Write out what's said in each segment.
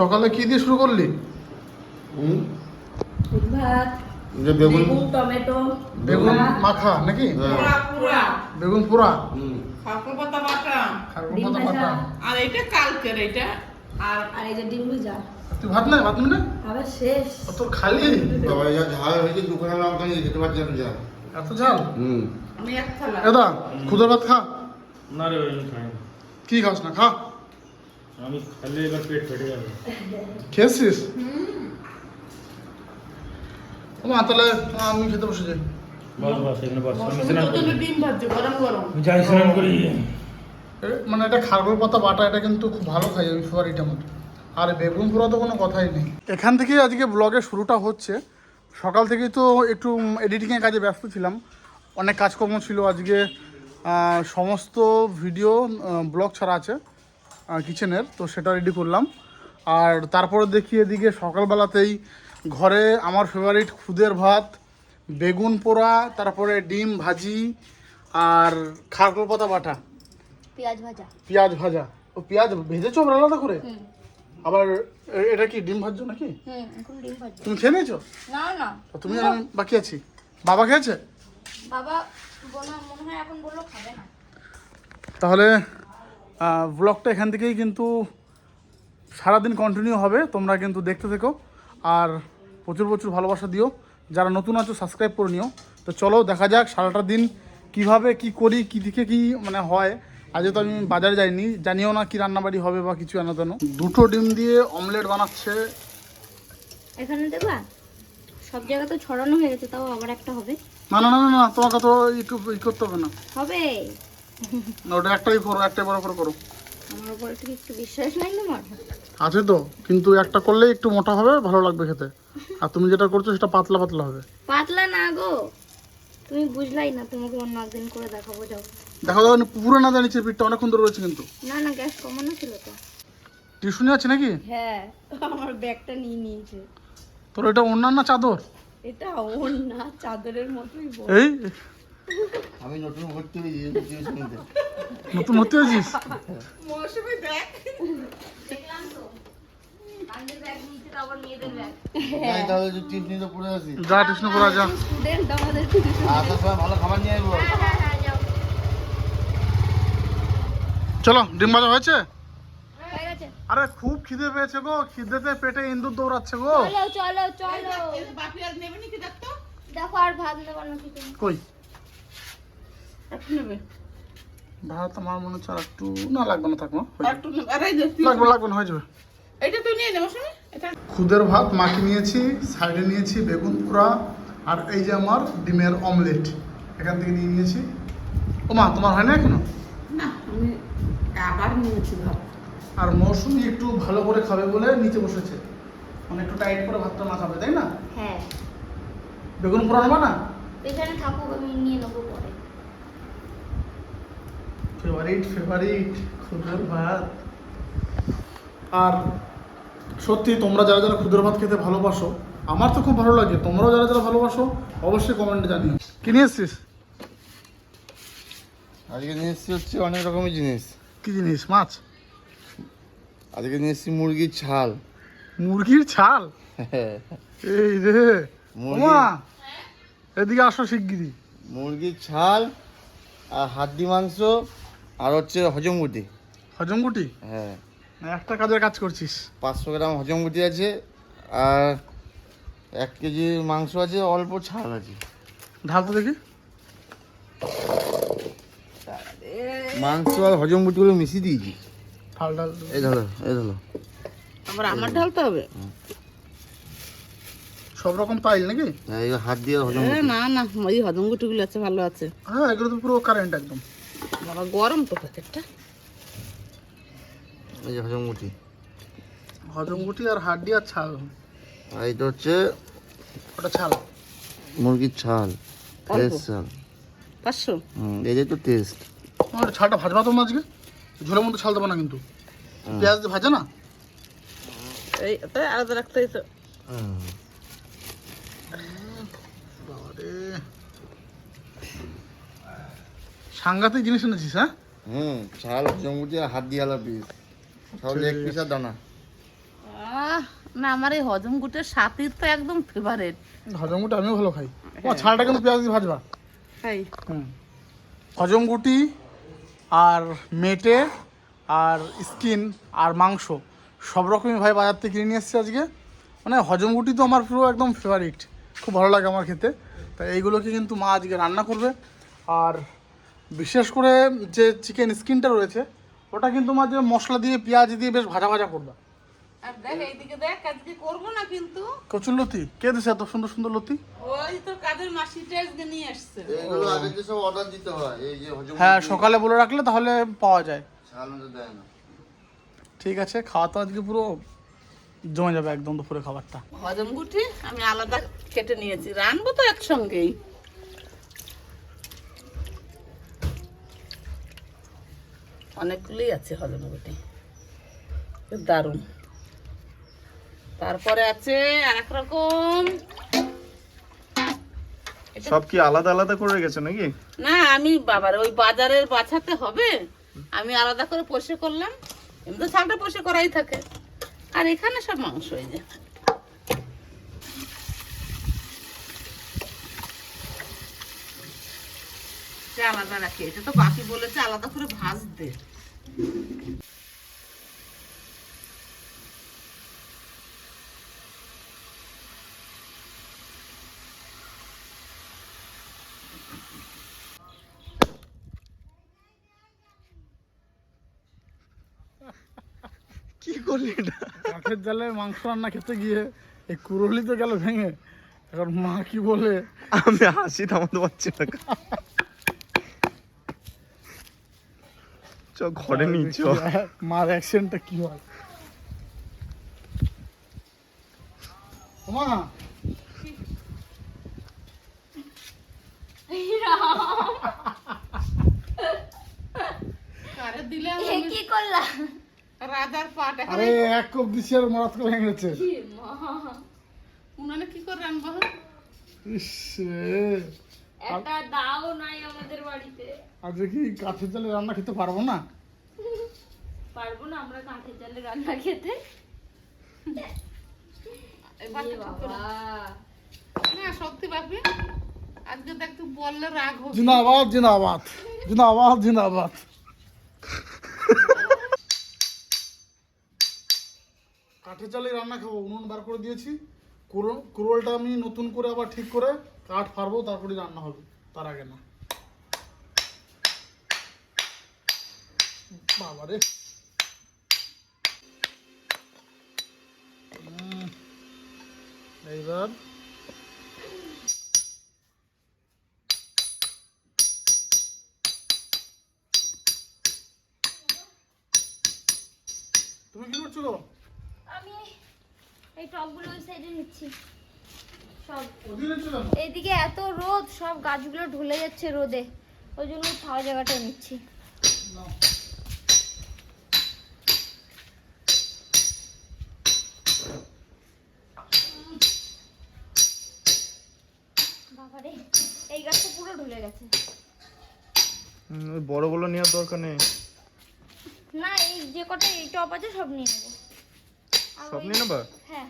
সকালে কি দিয়ে শুরু করলি? যে বেগুন? টমেটো বেগুন পোড়া, মাখা নাকি? হ্যাঁ। বেগুন পোড়া? খারকুল পাতা বাটা। খারকুল পাতা বাটা। আর এটা কালকের এটা। আর আর এই যে ডিম ভাজা। তুই ভাত না ভাত না? আবার শেষ। তোর খালি। যা ঝাল হয়েছে দোকানে লঙ্কা নিয়ে খেতে পারছি না যা। এত ঝাল? হুম। আমি এক থালা। এদা খুদের ভাত খা। না রে ওই খাই কি খাস না খা। আমি খালি এবার পেট ফেটে যাবে। খেয়েছিস? ও মা তাহলে আমি খেতে বসে যাই। বস বস এখানে বস আমি স্নান করি। ডিম ভাজছে গরম গরম। যাই স্নান করি। মানে এটা খারগোল পাতা বাটা এটা কিন্তু খুব ভালো খাই আমি ফেভারিট আমার আর বেগুন পোড়া তো কোনো কথাই নেই। এখান থেকেই আজকে ব্লগের শুরুটা হচ্ছে। সকাল থেকেই তো একটু এডিটিংয়ের কাজে ব্যস্ত ছিলাম। অনেক কাজকর্ম ছিল আজকে। সমস্ত ভিডিও ব্লগ ছাড়া আছে। কিচেনের তো সেটা রেডি করলাম। আর তারপরে দেখি এদিকে সকালবেলাতেই ঘরে আমার ফেভারিট খুদের ভাত বেগুন পোড়া তারপরে ডিম ভাজি আর খারকোল পাতা বাটা। পেঁয়াজ ভাজা। পেঁয়াজ ভাজা। ও পেঁয়াজ ভেজেছো আবার আলাদা করে? আবার এটা কি ডিম ভাজছো নাকি? তুমি খেয়ে নিয়েছো? না না। তুমি আর আমি বাকি আছি। বাবা খেয়েছে? বাবা মনে হয় এখন বলল খাবে না। তাহলে ব্লগটা এখান থেকেই কিন্তু সারাদিন কন্টিনিউ হবে তোমরা কিন্তু দেখতে থেকো। আর প্রচুর প্রচুর ভালোবাসা দিও। যারা নতুন আছো সাবস্ক্রাইব করে নিও। তো চলো দেখা যাক সারাটা দিন কীভাবে কি করি কি দিকে কি মানে হয়। আজকে তো আমি বাজারে যাইনি। জানিও না কি রান্নাবাড়ি হবে বা কিছু আনা তেন দুটো ডিম দিয়ে অমলেট বানাচ্ছে। এখানে দেবা সব জায়গা তো ছড়ানো হয়ে গেছে তাও আবার একটা হবে। না না না না, তোমাকে তো ই করতে হবে না। হবে। ওটা একটাই করো একটাই বড় করে করো। আমার উপর একটু বিশ্বাস নাই তোমার? আছে তো কিন্তু একটা করলে একটু মোটা হবে ভালো লাগবে খেতে। আর তুমি যেটা করছ সেটা পাতলা পাতলা হবে। পাতলা না গো। তুমি বুঝলাই না তোমাকে অন্য একদিন করে দেখাবো যাও। দেখো দেখো পুরো না জানিছে পিঠটা অনেকক্ষণ ধরে রয়েছে কিন্তু। না না গ্যাস কমানো ছিল তো। টিউশনি আছে নাকি? হ্যাঁ আমার ব্যাগটা নিয়ে নিয়েছে। তোর এটা অন্যান্য চাদর? এটা না চাদরের মতোই এই? আমি নতুন ভর্তি হয়েছি টিউশনিতে নতুন ভর্তি হয়েছিস? মৌসুমি দেখ দেখলাম তো। যা টিউশন করা যা। আসার সময় ভালো খাবার নিয়ে আসব। চলো ডিম ভাজা হয়েছে? আরে খুব খিদে পেয়েছে গো। খিদেতে পেটে ইন্দুর দৌড়াচ্ছে গো। চলো চলো চলো। বাপি আর নেবে নাকি দেখতো দেখো আর ভাত নেবার নাকি কই? একটু নেবে? ভাত আমার মনে হচ্ছে আর একটু না লাগবে না থাকব একটু নেবে। লাগবে লাগবে না হয়ে যাবে। এটা তুই নিয়ে নে মৌসুমি খুদের ভাত মাখি নিয়েছি সাইডে নিয়েছি বেগুন পোড়া আর এই যে আমার ডিমের অমলেট এখান থেকে নিয়ে নিয়েছি। ও মা তোমার হয় না এখনও? না আমি আবার নিয়েছি ভাত। আর মৌসুমি একটু ভালো করে খাবে বলে নিচে বসেছে। মানে একটু টাইট করে ভাতটা মাখাবে তাই না? হ্যাঁ। বেগুন পোড়া নেবা না? এখানে থাকুক আমি নিয়ে নেব পরে। ফেভারিট ফেভারিট খুদের ভাত। আর সত্যি তোমরা যারা যারা খুদের ভাত খেতে ভালোবাসো আমার তো খুব ভালো লাগে। তোমরাও যারা যারা ভালোবাসো অবশ্যই কমেন্টে জানিও। কি নিয়ে এসছিস? আজকে নিয়ে এসছি হচ্ছে অনেক রকমের জিনিস। কি জিনিস? মাছ? আজকে নিয়ে এসছি মুরগির ছাল। মুরগির ছাল? এই রে। ওমা এদিকে আসো শিগগিরি মুরগির ছাল আর হাড্ডি মাংস আর হচ্ছে হজমগুটি। হজমগুটি? হ্যাঁ। একটা কাজের কাজ করছিস। পাঁচশো গ্রাম হজমগুটি আছে আর এক কেজি মাংস আছে অল্প ছাল আছে। ঢাল তো দেখি। মাংস আর হজমগুটিগুলো মিশিয়ে দিয়েছি। ঢাল ঢাল এই ধরো এই ধরো। আবার আমার ঢালতে হবে? সব রকম পাইল নাকি? হ্যাঁ, এই হাত দিয়ে হজমগুটি। না না ওই হজমগুটিগুলো আছে ভালো আছে। হ্যাঁ এগুলো তো পুরো কারেন্ট একদম। বাবা গরম তো প্যাকেটটা এই যে হজমগুটি হজমগুটি আর হাড্ডি আর ছাল। আর এটা হচ্ছে ওটা ছাল। মুরগির ছাল ফ্রেশ ছাল। পাঁচশো? হুম এই যে তো টেস্ট তোমার ছালটা ভাজবা তো আজকে? ঝোলের মধ্যে ছাল দেবো না কিন্তু। পেঁয়াজ দিয়ে ভাজে না? এই তাই আলাদা রাখতে তো বাবারে সাংঘাতিক জিনিস এনেছিস হ্যাঁ? হুম ছাল হজমগুটি আর হাত দিয়ে আলা পিস সব লেগ পিস আর দানা। না আমার এই হজম গুটের সাথে তো একদম ফেভারেট হজমগুটি আমিও ভালো খাই। ও ছালটা কিন্তু পেঁয়াজ দিয়ে ভাজবা। খাই। হুম। হজমগুটি আর মেটে আর স্কিন আর মাংস সব রকমই ভাই বাজার থেকে কিনে নিয়ে এসেছি আজকে। মানে হজমগুটি তো আমার পুরো একদম ফেভারিট খুব ভালো লাগে আমার খেতে। তাই এইগুলোকে কিন্তু মা আজকে রান্না করবে। আর বিশেষ করে যে চিকেন স্কিনটা রয়েছে ওটা কিন্তু মাঝে মশলা দিয়ে পেঁয়াজ দিয়ে বেশ ভাজা ভাজা করবে। আর দেখ এইদিকে দেখ আজকে করব না কিন্তু। কচুর লতি? কে দিছে এত সুন্দর সুন্দর লতি? ওই তো কাজের মাসিটা আজকে নিয়ে আসছে। এইগুলো আগে যে সব অর্ডার দিতে হয় এই যে হ্যাঁ সকালে বলে রাখলে তাহলে পাওয়া যায়। ছাল দেয় না। ঠিক আছে খাওয়া তো আজকে পুরো জমে যাবে একদম দুপুরে খাবারটা। হজম গুটি আমি আলাদা কেটে নিয়েছি। রানবো তো একসঙ্গেই। অনেকগুলোই আছে হজম গুটি দারুণ। তারপরে আছে আর এক রকম সব কি আলাদা আলাদা করে রেখেছো নাকি? না আমি বাবার ওই বাজারের বাছাতে হবে। আমি আলাদা করে পোষে করলাম। এমনি শাকটা পোষে করাই থাকে। আর এখানে সব মাংস হয়ে যায় আলাদা রাখি। এটা তো বাকি বলেছে আলাদা করে ভাজতে। কি করলি এটা? কাঠের জালে মাংস রান্না খেতে গিয়ে এই কুরলি তো গেল ভেঙে। এখন মা কি বলে? আমি হাসি থামাতে পারছি না। চ ঘরে নিচ্ছ মার অ্যাক্সিডেন্টটা কি হয়। মা কি করলা? রাজার পাট আরে এক কপ দিছি আর মারাত করে গেছে। উনানে কি করে রানবো ইস একটা দাও নাই আমাদের বাড়িতে। আজকে কি কাঠের জালে রান্না খেতে পারব না? পারব না আমরা কাঠের জালে রান্না খেতে। এবার না সত্যি বাপি আজকে দেখ তুই বললে রাগ হবে জিন্দাবাদ জিন্দাবাদ জিন্দাবাদ জিন্দাবাদ। কাঠের চালে রান্না খাব উনুন বার করে দিয়েছি। কুরো- কুরোলটা আমি নতুন করে আবার ঠিক করে কাঠ ফাড়বো তারপরে রান্না হবে, তার আগে না। বাবারে। এইবার তুমি কি করছ? আমি এই টবগুলো ওই সাইডে নিচ্ছি সব ওদিকে চলে যাব এইদিকে এত রোদ সব গাছগুলো ঢলে যাচ্ছে রোদে। ওই জন্য ওই ছাওয়া জায়গাটা নিচ্ছি। বাবারে এই গাছটা পুরো ঢলে গেছে। নেওয়ার দরকার নেই। না এই যে কটা এই টপ আছে সব নিয়ে নেব। সব নিয়ে নেবা? হ্যাঁ।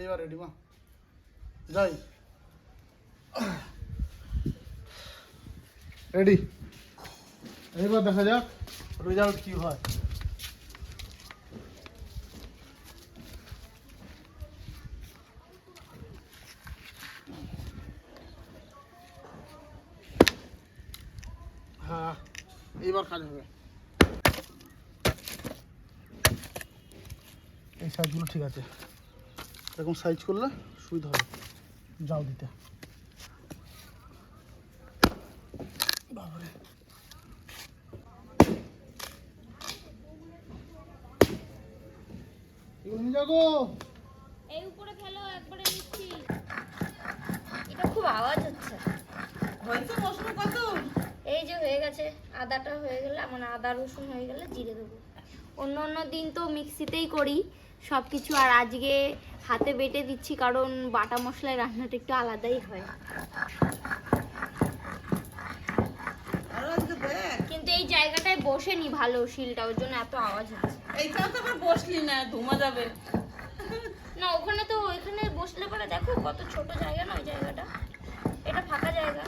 এইবার রেডি মা। যাই। রেডি এইবার দেখা যাক রেজাল্ট কি হয়। হ্যাঁ এইবার কাজ হবে। এই সাইজগুলো ঠিক আছে। এরকম সাইজ করলে সুবিধা হবে। যাও দিতে। বাবারে। এগুলো এই উপরে ফেলো একবারে নিচ্ছি। এটা খুব আওয়াজ হচ্ছে। হয়েছে মৌসুমি কত এই যে হয়ে গেছে আদাটা হয়ে গেলে মানে আদা রসুন হয়ে গেলে জিরে দেবো। অন্য অন্য দিন তো মিক্সিতেই করি। সব কিছু আর আজকে হাতে বেটে দিচ্ছি কারণ বাটা মশলায় রান্নাটা একটু আলাদাই হয়। কিন্তু এই জায়গাটায় বসেনি ভালো শিলটা ওর জন্য এত আওয়াজ হচ্ছে। এইখানে তো আবার বসলি না ধুমা যাবে। করে দেখো কত ছোট জায়গা নয় জায়গাটা। এটা ফাঁকা জায়গা।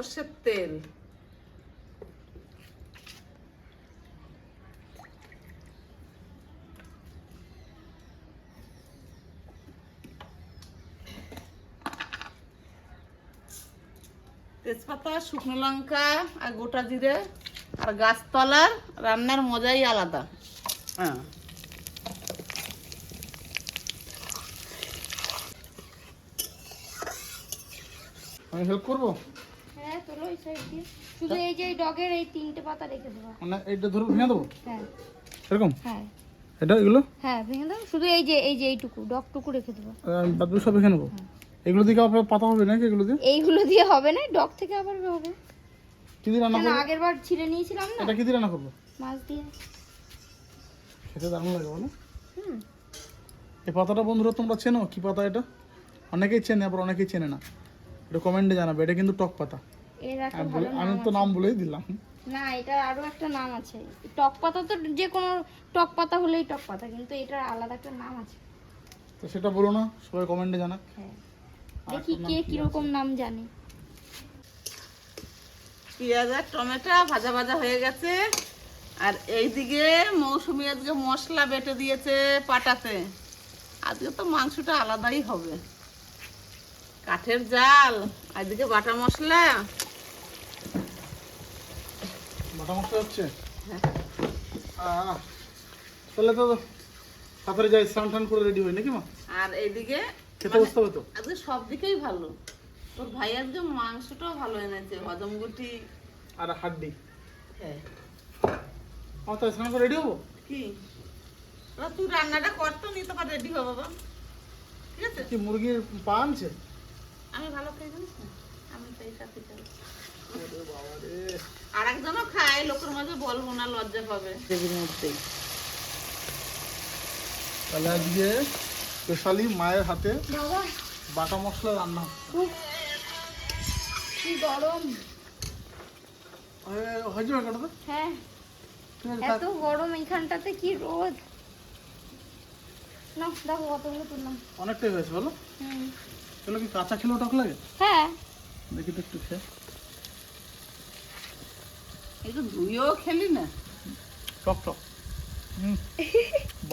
সর্ষের তেল তেজপাতা, শুকনো লঙ্কা আর গোটা জিরে আর গাছতলার রান্নার মজাই আলাদা। হ্যাঁ। হেল্প করব? হ্যাঁ এই সাইড দিয়ে। শুধু এই যে ডগের এই তিনটে পাতা রেখে দেবো। মানে এইটা ধরো ভেঙে দেবো? হ্যাঁ। এরকম? হ্যাঁ। এটা এগুলো? হ্যাঁ ভেঙে দাও শুধু এই যে এই যে এইটুকু ডগটুকু রেখে দেবো। বাদ বাকি সব ভেঙে নেব? এগুলো দিকে আপনার পাতা হবে নাকি এগুলো দিয়ে? এইগুলো দিয়ে হবে না ডগ থেকে আবার হবে। কি দিয়ে রান্না করব? আগের বার ছিঁড়ে নিয়েছিলাম না? এটা কি দিয়ে রান্না করব? মাছ দিয়ে। খেতে দারুণ লাগে বলো। এই পাতাটা বন্ধুরা তোমরা চেনো? কি পাতা এটা? অনেকেই চেনে আবার অনেকেই চেনে না। এটা কমেন্টে জানাবে। এটা কিন্তু টক পাতা। এর একটা আমি ভালো বলে- আমি নাম তো আছে। নাম বলেই দিলাম। না এটার আরও একটা নাম আছে। টক পাতা তো যে কোনো টক পাতা হলেই টক পাতা কিন্তু এটার আলাদা একটা নাম আছে। তো সেটা বলো না সবাই কমেন্টে জানাক। হ্যাঁ। দেখি কে কীরকম নাম জানে। পেঁয়াজ আর টমেটো ভাজা ভাজা হয়ে গেছে। আর এইদিকে মৌসুমি আজকে মশলা বেটে দিয়েছে পাটাতে। আজকে তো মাংসটা আলাদাই হবে। কাঠের জাল আর এদিকে বাটা মশলা। বাটা মশলা হচ্ছে? তাহলে তো তাড়াতাড়ি যাই স্নান টান করে রেডি হই নাকি মা? আর এইদিকে খেতে বসতে হবে তো? আজকে সব দিকেই ভালো। তোর ভাই আজকে মাংসটাও ভালো এনেছে হজম গুটি। আর হাড্ডি? হ্যাঁ। আমার তো স্নান করে রেডি হব? কি? তুই রান্নাটা কর তো নিতে রেডি হবে বাবা। ঠিক আছে? কি মুরগির পা আনছে? আমি ভালো খাই জানিস না? আমি তাই সাথে আর একজনও খায় লোকের মাঝে বলব না লজ্জা পাবে দেবীর মধ্যেই তাহলে আজকে স্পেশালি মায়ের হাতে বাটা মশলা রান্না। কি গরম। হয়ে- কাটাতে এত গরম এখানটাতে কি রোদ। না দেখো কতগুলো তুললাম। অনেকটাই হয়েছে বলো। হুম। কি কাঁচা খেলেও টক লাগে? হ্যাঁ। দেখি তো একটু খেয়ে। একটু ধুয়েও খেলি না। টক টক।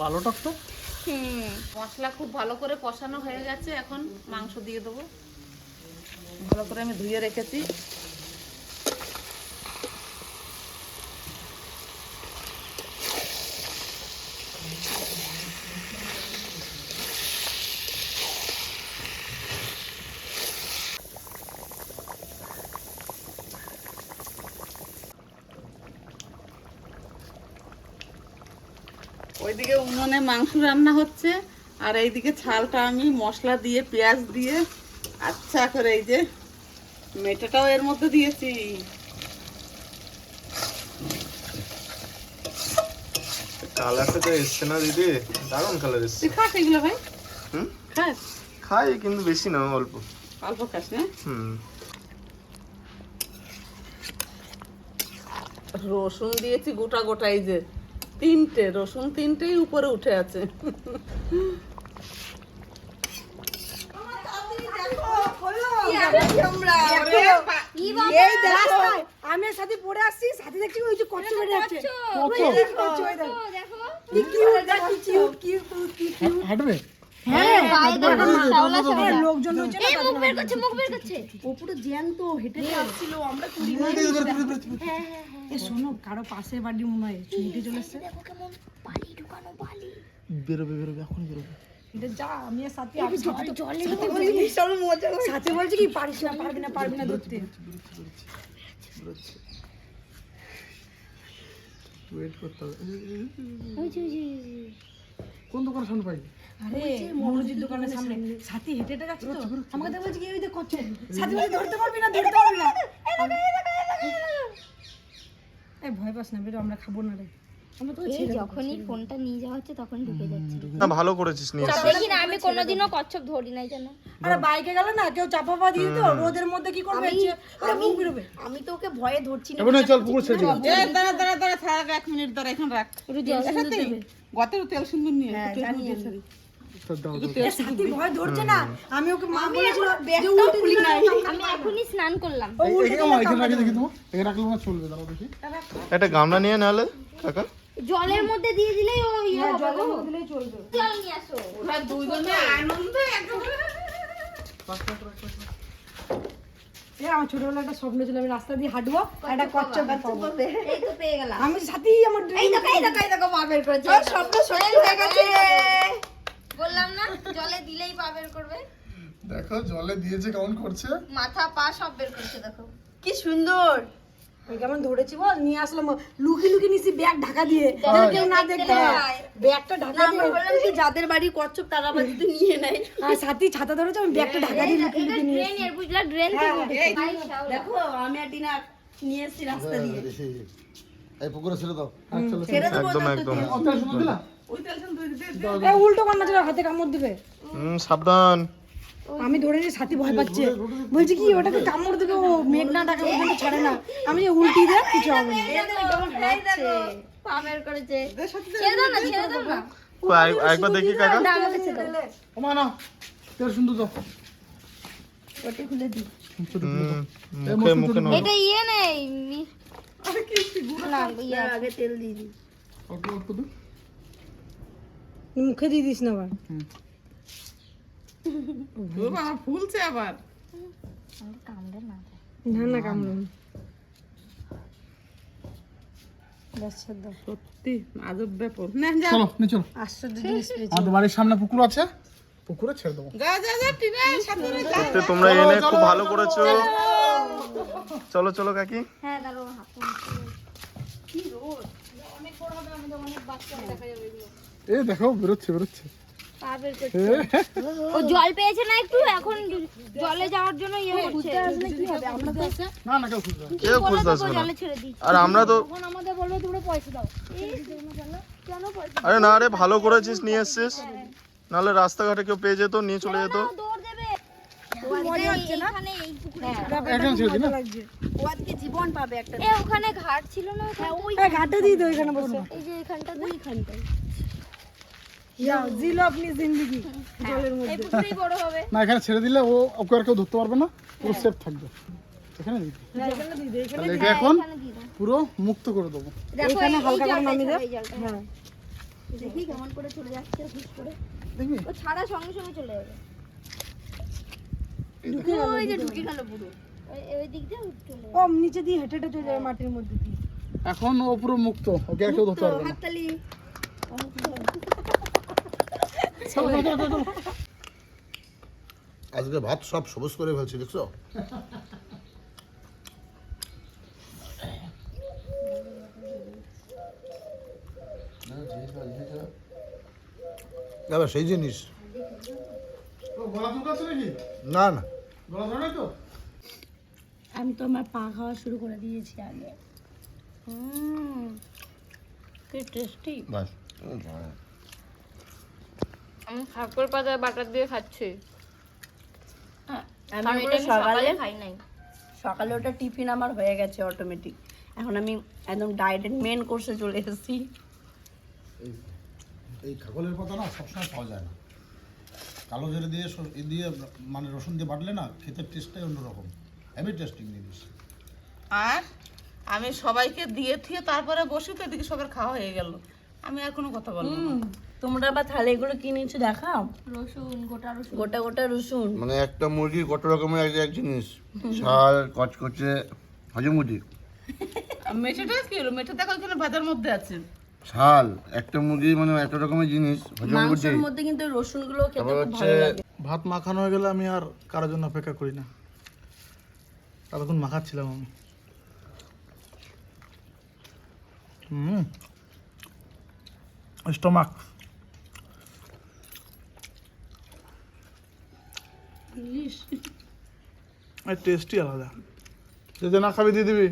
ভালো টক টক। মশলা খুব ভালো করে কষানো হয়ে গেছে এখন মাংস দিয়ে দেবো। ভালো করে আমি ধুয়ে রেখেছি ওইদিকে উনুনে মাংস রান্না হচ্ছে। আর এইদিকে ছালটা আমি মশলা দিয়ে পেঁয়াজ দিয়ে আচ্ছা করে এই যে মেটেটাও এর মধ্যে দিয়েছি। কালারটা তো এসছে না দিদি? দারুণ কালার এসছে। তুই খাস এগুলো ভাই? হুম? খাস? খাই কিন্তু বেশি না অল্প। অল্প খাস না? হুম। রসুন দিয়েছি গোটা গোটা এই যে। তিনটে রসুন তিনটেই উপরে উঠে আছে। আমি সাথে পড়ে আসছি সাথে দেখছি ওই যে কচ্ছ বেড়ে যাচ্ছে। দেখো। হাঁটবে লোকজন কি কি বের করছে জ্যান্ত হেঁটে আসছিল আমরা এ শোনো কারও পাশে বাড়ি মনে হয় হেঁটে চলে এসছে। বেরোবে বেরোবে এখন বেরোবে। যা আমি আর সাথে বলছি কি পারিস না পারবি না পারবি না ধরতে। ওয়েট করতে হবে। কোন দোকানে সামনে পাই আরে মনোজির দোকানের সামনে। সাথে হেঁটে হেঁটে যাচ্ছে তো? আমাকে তো বলছি কি ওই সাথে বলছি ধরতে পারবি না ধরতে পারবি না। এই ভয় পাস না বেরো আমরা খাব না রে। যখনই ফোনটা নিয়ে যাওয়া হচ্ছে তখন ঢুকে যাচ্ছে। না ভালো করেছিস নিয়ে। দেখি না আমি কোনোদিনও কচ্ছপ ধরি নাই জানো আরে বাইকে গেল না কেউ চাপা পা দিয়ে তো রোদের মধ্যে কি করবে? ওরা মুখ বেরোবে আমি তো ওকে ভয়ে ধরছি না। এবার চল পুকুর ছেড়ে। এ দাঁড়া দাঁড়া দাঁড়া থাক এক মিনিট দাঁড়া এখন রাখ। গতের তেল সুন্দর নিয়ে ছাড়ি। এ সাথী ভয় ধরছে না। আমি ওকে মা বলেছিল যে উল্টে না আমি এখনই স্নান করলাম। এই- এই- আমার এখানে রাখি দেখি তোমার। এখানে রাখলে আমার চলবে দাঁড়াও দেখি। একটা গামলা নিয়ে নাহলে কাকা? জলের মধ্যে দিয়ে দিলেই ও ইয়ে হ্যাঁ, হবে গো। জল নিয়ে আসো। ওরা দুইজনে আনন্দে একেবারে আমার ছোটবেলা একটা স্বপ্ন ছিল আমি রাস্তা দিয়ে হাঁটবো একটা কচ্ছপ এই তো পেয়ে গেলাম। আমি সাথী আমার এই দেখো এই দেখো এই দেখো পা বের করেছে। স্বপ্ন হয়ে গেছে। বললাম না জলে দিলেই পা বের করবে দেখো জলে দিয়েছে কেমন করছে মাথা পা সব বের করছে দেখো কি সুন্দর কেমন ধরেছি বল নিয়ে আসলাম লুকি লুকি নিছি ব্যাগ ঢাকা দিয়ে কেউ না দেখতে পায় ব্যাগটা ঢাকা দিয়ে বললাম কি যাদের বাড়ি কচ্ছপ তারা আবার যদি নিয়ে নেয় আর সাথী ছাতা ধরেছে আমি ব্যাগটা ঢাকা দিয়ে লুকি লুকি নিয়ে ড্রেন এর বুঝলা ড্রেন থেকে। দেখো আমি আর টিনা নিয়ে এসেছি রাস্তা দিয়ে এই পুকুরে ছেড়ে দাও একদম একদম উল্টো কান্না চলে হাতে কামড় দিবে। হুম সাবধান। আমি ধরে নিয়ে সাথী ভয় পাচ্ছে। বলছি কি ওটাকে কামড় দেবে ও মেঘ না ডাকা পর্যন্ত ছাড়ে না। আমি যে উল্টি দেয় কিছু হবে না। দেখো কাকা। ওমা তেল সুন্দর মুখে মুখে। এটা ইয়ে নেই না ইয়ে আগে তেল দিয়ে মুখে দিয়ে দিস না আবার। বাবা ফুলছে আবার। কামড়ে না। না না। কামড় সত্যি আজব ব্যাপার। না যা। চলো নে চলো। আশ্চর্য জিনিস পেয়েছি। আমাদের বাড়ির সামনে পুকুর আছে? পুকুরে ছেড়ে দেবো। যা যা যা টিনা সাথে যা। তোমরা এনে খুব ভালো করেছ। চলো। চলো কাকি। হ্যাঁ হাত এ দেখো বেরোচ্ছে বেরোচ্ছে। ও জল পেয়েছে না একটু? এখন জলে যাওয়ার জন্য ইয়ে না না কেউ কেউ খুঁজতে আসবে না। দিই আর আমরা তো আমাদের বলবে তোমরা পয়সা দাও। আরে না রে ভালো করেছিস নিয়ে এসছিস। নাহলে রাস্তাঘাটে কেউ পেয়ে যেত নিয়ে চলে যেত। দিই জীবন পাবে একটা ওখানে ঘাট ছিল না ওই এই ঘাটে দিয়ে দাও এখানে বসে। এই যে এখানটা ওইখানটায়। যাও জিলো আপনি জলের মধ্যে। এই পুকুরেই বড় হবে। না এখানে ছেড়ে দিলে ও ওকে আর কেউ ধরতে পারবে না পুরো সেফ থাকবে। এখানে দাও পুরো মুক্ত করে দেবো। এখানে হালকা করে নামিয়ে দাও হ্যাঁ দেখি কেমন করে চলে যাচ্ছে হুট করে। দেখবি? ও ছাড়া সঙ্গে সঙ্গে চলে যাবে। ওই যে ঢুকে গেল পুরো ওই ওই দিক দিয়ে চলে ও নিচে দিয়ে হেঁটে হেঁটে চলে যাবে মাটির মধ্যে দিয়ে। এখন ও পুরো মুক্ত ওকে আর কেউ ধরতে পারবে না। হাততালি। আজকে ভাত সব সবুজ করে ফেলছি দেখছ? সেই জিনিস। না না। আমি তো আমার পা খাওয়া শুরু করে দিয়েছি আগে। কি টেস্টি বাস আমি খাকর পাতা বাটার দিয়ে খাচ্ছি। আমি কারণ এটা আমি সকালে সকালে খাই নাই। সকালে ওটা টিফিন আমার হয়ে গেছে অটোমেটিক এখন আমি একদম ডায়েটের মেন কোর্সে চলে এসেছি। এই খাগলের পাতা না সবসময় পাওয়া যায় না। কালো জিরে দিয়ে দিয়ে মানে রসুন দিয়ে বাটলে না খেতে টেস্টটাই অন্যরকম। হেভি টেস্টিং জিনিস। আর আমি সবাইকে দিয়ে থিয়ে তারপরে বসি তো এদিকে সবার খাওয়া হয়ে গেল। আমি আর কোনো কথা বলব না। তোমরা আবার থালে এগুলো কি নিয়েছো দেখাও? রসুন গোটা রসুন। গোটা গোটা রসুন। মানে একটা মুরগির কত রকমের এক এক জিনিস? ছাল কচকচে হজমুটি আর মেঠেটা কি হলো? মেঠে দেখো ভাজার মধ্যে আছে। ছাল একটা মুরগি মানে এত রকমের জিনিস মাংসের মধ্যে কিন্তু রসুনগুলো খেতে খুব ভালো লাগে। ভাত মাখানো হয়ে গেলে আমি আর কারোর জন্য অপেক্ষা করি না। ততক্ষণ মাখাচ্ছিলাম আমি। হুম। স্টমাক। টেস্টই আলাদা। যে যে না খাবি দিয়ে দিবি।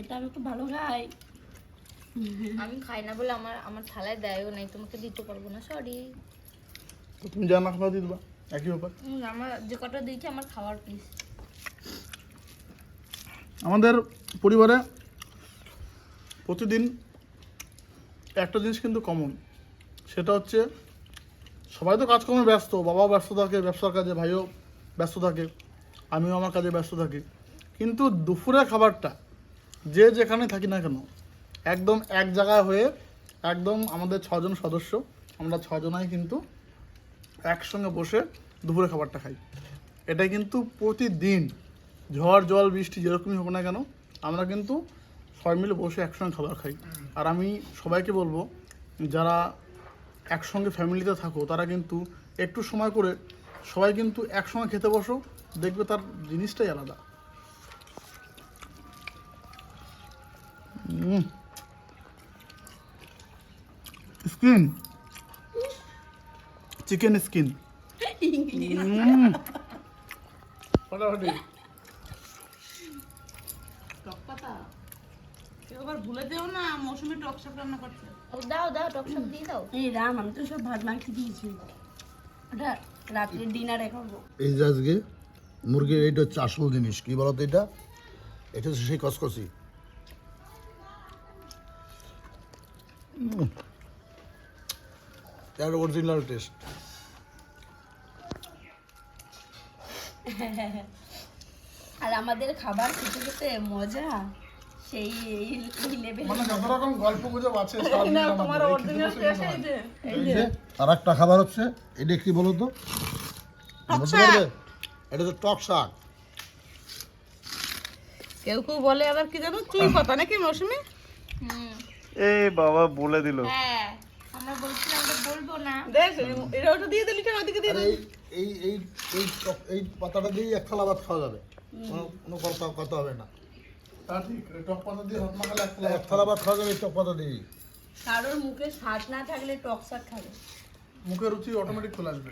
এটা আমি খুব ভালো খাই। আমি খাই না বলে আমার আমার থালায় দেয়ও নাই তোমাকে দিতে পারব না সরি তুমি যা না খাওয়া দিয়ে দেবা। একই ব্যাপার। আমার যে কটা দিয়েছে আমার খাওয়ার পিস আমাদের পরিবারে প্রতিদিন একটা জিনিস কিন্তু কমন সেটা হচ্ছে সবাই তো কাজকর্মে ব্যস্ত বাবাও ব্যস্ত থাকে ব্যবসার কাজে ভাইও ব্যস্ত থাকে, আমিও আমার কাজে ব্যস্ত থাকি। কিন্তু দুপুরের খাবারটা যে যেখানে থাকি না কেন, একদম এক জায়গায় হয়ে একদম আমাদের ছজন সদস্য, আমরা ছজনাই কিন্তু একসঙ্গে বসে দুপুরে খাবারটা খাই। এটাই কিন্তু প্রতিদিন ঝড়, জল, বৃষ্টি যেরকমই হোক না কেন, আমরা কিন্তু সবাই মিলে বসে একসঙ্গে খাবার খাই। আর আমি সবাইকে বলব, যারা একসঙ্গে ফ্যামিলিতে থাকো, তারা কিন্তু একটু সময় করে সবাই কিন্তু একসঙ্গে খেতে বসো দেখবে তার জিনিসটাই আলাদা। স্কিন। Chicken skin. ফাটাফাটি। টক পাতা? কেউ আবার ভুলে দেও না মৌসুমি টক শাক রান্না করছে। ও দাও দাও টক শাক দিয়ে দাও। এই রাম আমি তো সব ভাত মাখি দিয়েছি। ওটা রাত্রে ডিনারে খাব এই যে আজকে মুরগির এইটা হচ্ছে আসল জিনিস কি বলতো এটা? এটা হচ্ছে সেই কসকসি তার অরিজিনাল টেস্ট আর আমাদের খাবার খেতে খেতে মজা। সেই এই লেভেল মানে যত রকম গল্প গুজব আছে সব মিলে তোমার অরিজিনাল টেস্ট এই যে এই যে আর একটা খাবার হচ্ছে এটা কি বলো তো? বলতে পারবে? এটা হচ্ছে টক শাক। কেউ কেউ বলে আবার কি জানো চুই পাতা নাকি মৌসুমি? এ বাবা বলে দিল। হ্যাঁ আমরা বলছিলাম আমরা বলব না। দেখ এটা ওটা দিয়ে দিলি কেন? ওদিকে দিয়ে দিলি। এই এই এই এই টক- এই পাতাটা দিয়ে এক থালা ভাত খাওয়া যাবে। কোনো কোনো কথা কথা হবে না। তা ঠিক টক পাতা দিয়ে হাত মাখালে এক এক থালা ভাত খাওয়া যাবে টক পাতা দিয়ে কারোর মুখে স্বাদ না থাকলে টক খাবে। রুচি অটোমেটিক চলে আসবে।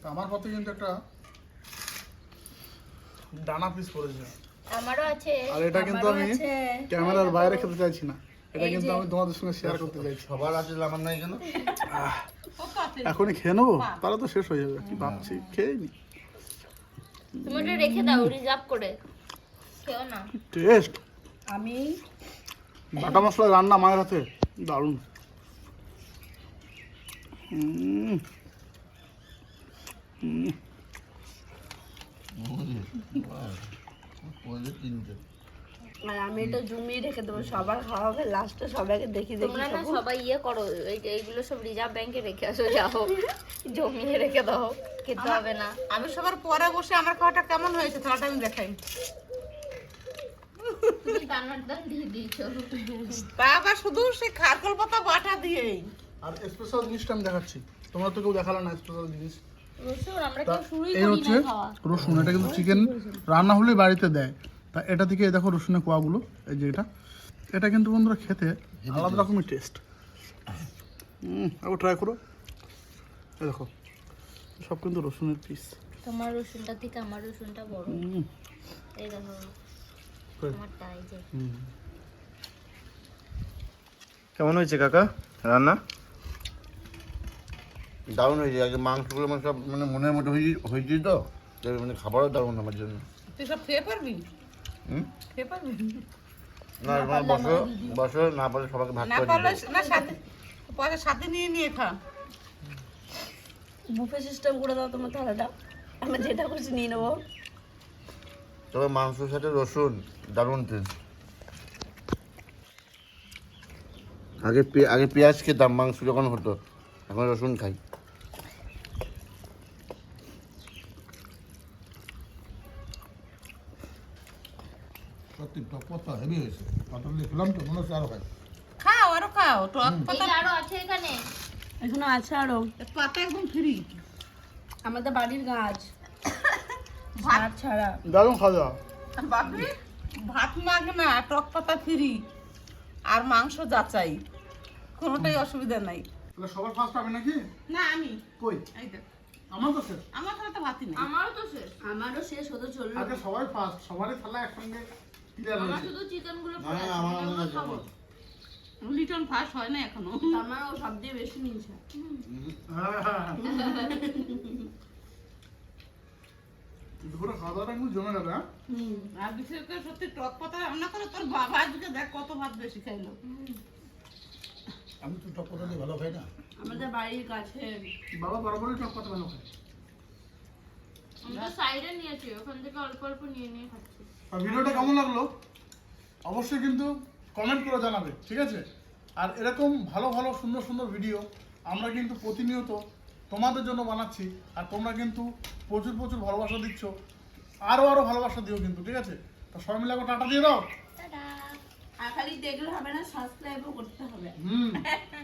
তা আমার পথে কিন্তু একটা ডানা পিস পড়েছে। আমারও আছে আর এটা কিন্তু আমি ক্যামেরার বাইরে খেতে চাইছি না। এটা কিন্তু আমি তোমাদের সঙ্গে শেয়ার করতে চাইছি। সবার আছে আমার নাই কেন? এখনই খেয়ে নেব? তাহলে তো শেষ হয়ে যাবে। কি ভাবছি? খেয়ে নি। তুমি রেখে দাও রিজার্ভ করে। খেও না। টেস্ট আমি বাটা মশলা রান্না মায়ের হাতে। দারুণ। উম। উম। আর আমি এটা জমিয়ে রেখে দেবো সবার খাওয়া হবে লাস্টে সবাইকে দেখি দেখি তোমরা না সবাই ইয়ে করো এইগুলো সব রিজার্ভ ব্যাংকে রেখে আসো যাও। জমিয়ে রেখে দাও। খেতে হবে না। আমি সবার পরে বসে আমার খাওয়াটা কেমন হয়েছে? থালাটা আমি দেখাই। তা শুধু সে খারকল পাতা বাটা দিয়েই। আর স্পেশাল জিনিসটা আমি দেখাচ্ছি। তোমরা তো কেউ দেখালে না স্পেশাল জিনিস রসুন এই হচ্ছে এটা কিন্তু চিকেন রান্না হলে বাড়িতে দেয়। তা এটা থেকে দেখো রসুনের কোয়াগুলো এই যে এটা। এটা কিন্তু বন্ধুরা খেতে আলাদা রকমের টেস্ট হুম একবার ট্রাই করো। এই দেখো সব কিন্তু রসুনের পিস তোমার রসুনটা থেকে আমার রসুনটা বড়। এই দেখো। কেমন হয়েছে কাকা? রান্না? দারুণ হয়েছে। আগে মাংসগুলো মানে সব মানে মনের মতো হয়ে হয়েছে তো। মানে খাবারও দারুণ আমার জন্য। তুই সব খেয়ে পারবি? হুম? খেয়ে পারবি? না বসো বসো না পারলে সবাইকে ভাগ করে দিতে না সাথে পরে সাথে নিয়ে নিয়ে খা। বুফে সিস্টেম করে দাও তোমার থালাটা। আমি যেটা খুশি নিয়ে নেব। তবে মাংসের সাথে রসুন দারুণ টেস্ট আগে আগে পেঁয়াজ খেতাম মাংস যখন হতো এখন রসুন খাই। সত্যি টক পাতা হেভি হয়েছে। পাতা দেখলাম তো মনে হচ্ছে আরও খাই। খাও আরও খাও টক পাতা আরও আছে এখানে। এখনও আছে আরও। পাতা একদম ফ্রি আমাদের বাড়ির গাছ। ভাত ছাড়া দারুণ খাওয়া বাপরে ভাত মাগ না টক পাতা ফ্রি আর মাংস যাচাই। কোনোটাই অসুবিধা নাই। সবার ফার্স্ট হবে নাকি? না আমি। কই? এই দেখ। আমার তো শেষ। আমার তো ভাতই নেই। আমারও তো শেষ। আমারও শেষ হতে চলল। আজকে সবাই ফার্স্ট সবারই থালা একসঙ্গে ক্লিয়ার আমার শুধু চিকেনগুলো না, না, আমার আছে লিটন ফার্স্ট হয় না এখনও। তার মানে ও সব দিয়ে বেশি নিয়েছে হ্যাঁ হ্যাঁ হ্যাঁ। দুপুরে খাওয়া দাওয়াটা কিন্তু জমে যাবে হ্যাঁ? আর বিশেষ করে সত্যি রান্না করে তোর বাবা আজকে দেখ কত ভাত বেশি খাইলো। আমি তো দিয়ে ভালো খাই না। আমাদের বাড়ির কাছে। বাবা বরাবরই ভালো খায়? আমি তো সাইডে নিয়েছি ওখান থেকে অল্প অল্প নিয়ে নিয়ে খাচ্ছি। আর ভিডিওটা কেমন লাগল? অবশ্যই কিন্তু কমেন্ট করে জানাবে ঠিক আছে? আর এরকম ভালো ভালো সুন্দর সুন্দর ভিডিও আমরা কিন্তু প্রতিনিয়ত তোমাদের জন্য বানাচ্ছি আর তোমরা কিন্তু প্রচুর প্রচুর ভালোবাসা দিচ্ছ। আরও আরও ভালোবাসা দিও কিন্তু ঠিক আছে? তো সবাই মিলে একবার টাটা দিয়ে দাও। আর খালি দেখলে হবে না সাবস্ক্রাইবও করতে হবে। হুম।